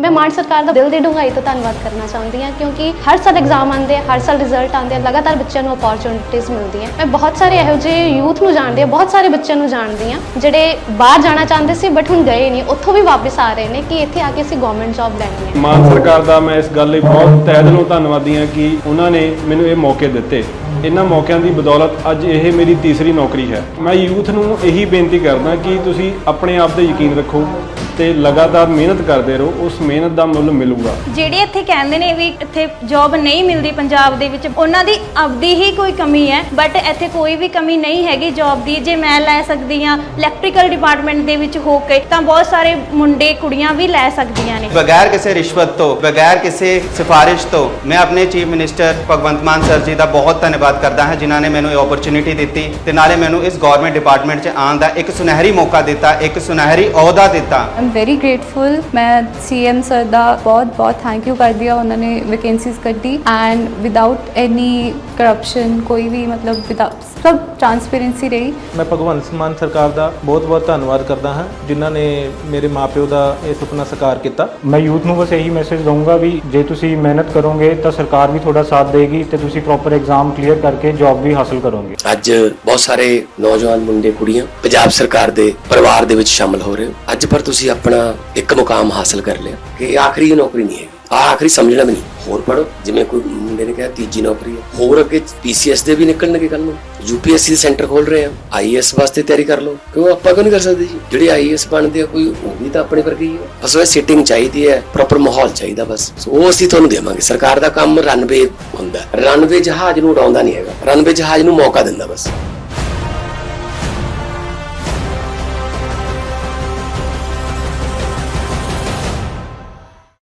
ਮੈਂ ਮਾਨ ਸਰਕਾਰ ਦਾ ਦਿਲ ਦੀ ਡੂੰਘਾਈ ਤੋਂ ਧੰਨਵਾਦ ਕਰਨਾ ਚਾਹੁੰਦੀ ਹਾਂ ਕਿਉਂਕਿ ਹਰ ਸਾਲ ਐਗਜ਼ਾਮ ਆਉਂਦੇ ਆ, ਹਰ ਸਾਲ ਰਿਜ਼ਲਟ ਆਉਂਦੇ ਆ, ਲਗਾਤਾਰ ਬੱਚਿਆਂ ਨੂੰ ਅਪੋਰਚੁਨਿਟੀਜ਼ ਮਿਲਦੀਆਂ। ਮੈਂ ਬਹੁਤ ਸਾਰੇ ਇਹੋ ਜਿਹੇ ਯੂਥ ਨੂੰ ਜਾਣਦੀ ਹਾਂ, ਬਹੁਤ ਸਾਰੇ ਬੱਚਿਆਂ ਨੂੰ ਜਾਣਦੀ ਹਾਂ, ਜਿਹੜੇ ਬਾਹਰ ਜਾਣਾ ਚਾਹੁੰਦੇ ਸੀ ਬਟ ਹੁਣ ਗਏ ਨਹੀਂ, ਉੱਥੋਂ ਵੀ ਵਾਪਸ ਆ ਰਹੇ ਨੇ ਕਿ ਇੱਥੇ ਆ ਕੇ ਅਸੀਂ ਗਵਰਨਮੈਂਟ ਜੌਬ ਲੈਣੀ ਹੈ। ਮਾਨ ਸਰਕਾਰ ਦਾ ਮੈਂ ਇਸ ਗੱਲ ਲਈ ਬਹੁਤ ਤਹਿ ਦਿਲੋਂ ਧੰਨਵਾਦੀ ਹਾਂ ਕਿ ਉਹਨਾਂ ਨੇ ਮੈਨੂੰ ਇਹ ਮੌਕੇ ਦਿੱਤੇ। ਇਹਨਾਂ ਮੌਕਿਆਂ ਦੀ ਬਦੌਲਤ ਅੱਜ ਇਹ ਮੇਰੀ ਤੀਸਰੀ ਨੌਕਰੀ ਹੈ। ਮੈਂ ਯੂਥ ਨੂੰ ਇਹੀ ਬੇਨਤੀ ਕਰਦਾ ਕਿ ਤੁਸੀਂ ਆਪਣੇ ਆਪ ਤੇ ਯਕੀਨ ਰੱਖੋ। ਤੇ ਲਗਾਤਾਰ ਮਿਹਨਤ ਕਰਦੇ ਰਹੋ ਉਸ ਮਿਹਨਤ ਦਾ ਮੁੱਲ ਮਿਲੂਗਾ। ਜਿਹੜੇ ਇੱਥੇ ਕਹਿੰਦੇ ਨੇ ਵੀ ਇੱਥੇ ਜੌਬ ਨਹੀਂ ਮਿਲਦੀ ਪੰਜਾਬ ਦੇ ਵਿੱਚ ਉਹਨਾਂ ਦੀ ਆਪਦੀ ਹੀ ਕੋਈ ਕਮੀ ਹੈ ਬਟ ਇੱਥੇ ਕੋਈ ਵੀ ਕਮੀ ਨਹੀਂ ਹੈਗੀ ਜੌਬ ਦੀ। ਜੇ ਮੈਂ ਲੈ ਸਕਦੀ ਆ ਇਲੈਕਟ੍ਰੀਕਲ ਡਿਪਾਰਟਮੈਂਟ ਦੇ ਵਿੱਚ ਹੋ ਕੇ ਤਾਂ ਬਹੁਤ ਸਾਰੇ ਮੁੰਡੇ ਕੁੜੀਆਂ ਵੀ ਲੈ ਸਕਦੀਆਂ ਨੇ। ਬਗੈਰ ਕਿਸੇ ਰਿਸ਼ਵਤ ਤੋਂ ਬਗੈਰ ਕਿਸੇ ਸਿਫਾਰਿਸ਼ ਤੋਂ ਮੈਂ ਆਪਣੇ chief minister Bhagwant Mann sir ji ਦਾ ਬਹੁਤ ਧੰਨਵਾਦ ਕਰਦਾ ਹਾਂ ਜਿਨ੍ਹਾਂ ਨੇ ਮੈਨੂੰ ਇਹ ਓਪਰਚ्युनिटी ਦਿੱਤੀ ਤੇ ਨਾਲੇ ਮੈਨੂੰ ਇਸ ਗਵਰਨਮੈਂਟ ਡਿਪਾਰਟਮੈਂਟ 'ਚ ਆਉਣ ਦਾ ਇੱਕ ਸੁਨਹਿਰੀ ਮੌਕਾ ਦਿੱਤਾ ਇੱਕ ਸੁਨਹਿਰੀ ਅਹੁਦਾ ਦਿੱਤਾ। ਵੈਰੀ ਗ੍ਰੇਟਫੁਲ ਮੈਂ ਸੀਐਮ ਸਰ ਦਾ ਬਹੁਤ ਬਹੁਤ ਥੈਂਕ ਯੂ ਕਰਦੀ ਹਾਂ ਉਹਨਾਂ ਨੇ ਵੈਕੈਂਸੀਜ਼ ਕੱਢੀ ਐਂਡ ਵਿਦਆਊਟ ਐਨੀ ਕਰਪਸ਼ਨ ਕੋਈ ਵੀ ਮਤਲਬ without- ਸਭ ਟ੍ਰਾਂਸਪੇਰੈਂਸੀ ਰਹੀ। ਮੈਂ ਭਗਵੰਤ ਮਾਨ ਸਰਕਾਰ ਦਾ ਬਹੁਤ-ਬਹੁਤ ਧੰਨਵਾਦ ਕਰਦਾ ਹਾਂ ਜਿਨ੍ਹਾਂ ਨੇ ਮੇਰੇ ਮਾਪਿਓ ਦਾ ਇਹ ਸੁਪਨਾ ਸਾਕਾਰ ਕੀਤਾ। ਮੈਂ ਯੂਥ ਨੂੰ ਬਸ ਇਹੀ ਮੈਸੇਜ ਦਊਂਗਾ ਵੀ ਜੇ ਤੁਸੀਂ ਮਿਹਨਤ ਕਰੋਗੇ ਤਾਂ ਸਰਕਾਰ ਵੀ ਤੁਹਾਡਾ ਸਾਥ ਦੇਗੀ ਤੇ ਤੁਸੀਂ ਪ੍ਰੋਪਰ ਐਗਜ਼ਾਮ ਕਲੀਅਰ ਕਰਕੇ ਜੌਬ ਵੀ ਹਾਸਲ ਕਰੋਗੇ। ਅੱਜ ਬਹੁਤ ਸਾਰੇ ਨੌਜਵਾਨ ਮੁੰਡੇ ਕੁੜੀਆਂ ਪੰਜਾਬ ਸਰਕਾਰ ਦੇ ਪਰਿਵਾਰ ਦੇ ਵਿੱਚ ਸ਼ਾਮਲ ਹੋ ਰਹੇ ਹੋ। ਅੱਜ ਪਰ ਤੁਸੀਂ ਆਪਣਾ ਇੱਕ ਮੁਕਾਮ ਹਾਸਲ ਕਰ ਲਿਆ ਕਿ ਆਖਰੀ ਨੌਕਰੀ ਨਹੀਂ ਹੈ ਆਖਰੀ ਸਮਝਣਾ ਵੀ ਨਹੀਂ ਹੋਰ ਪੜੋ ਜਿਵੇਂ ਕੋਈ ਮੁੰਡੇ ਨੇ ਕਿਹਾ, ਤੀਜੀ ਨੌਕਰੀ ਹੈ। ਹੋਰ ਅੱਗੇ ਪੀਸੀਐਸ ਦੇ ਵੀ ਨਿਕਲਣਗੇ ਕੱਲ ਨੂੰ। ਯੂਪੀਐਸਸੀ ਦੇ ਸੈਂਟਰ ਖੋਲ ਰਹੇ ਆ। ਆਈਐਸ ਵਾਸਤੇ ਤਿਆਰੀ ਕਰ ਲਓ। ਕਿਉਂ? ਆਪਾਂ ਕਿਉਂ ਨਹੀਂ ਕਰ ਸਕਦੇ ਜੀ? ਜਿਹੜੇ ਆਈਐਸ ਬਣਦੇ ਆ, ਕੋਈ ਉਹ ਵੀ ਤਾਂ ਆਪਣੇ ਵਰਗੇ ਹੀ ਆ। ਬਸ ਉਹ ਸਿਟਿੰਗ ਚਾਹੀਦੀ ਹੈ। ਪ੍ਰੋਪਰ ਮਾਹੌਲ ਚਾਹੀਦਾ ਬਸ। ਸੋ ਉਹ ਅਸੀਂ ਤੁਹਾਨੂੰ ਦੇਵਾਂਗੇ। ਸਰਕਾਰ ਦਾ ਕੰਮ ਰਨਵੇ ਹੁੰਦਾ। ਰਨਵੇ ਜਹਾਜ਼ ਨੂੰ ਉਡਾਉਂਦਾ ਨਹੀਂ ਹੈਗਾ। ਰਨਵੇ ਜਹਾਜ਼ ਨੂੰ ਮੌਕਾ ਦਿੰਦਾ ਬਸ।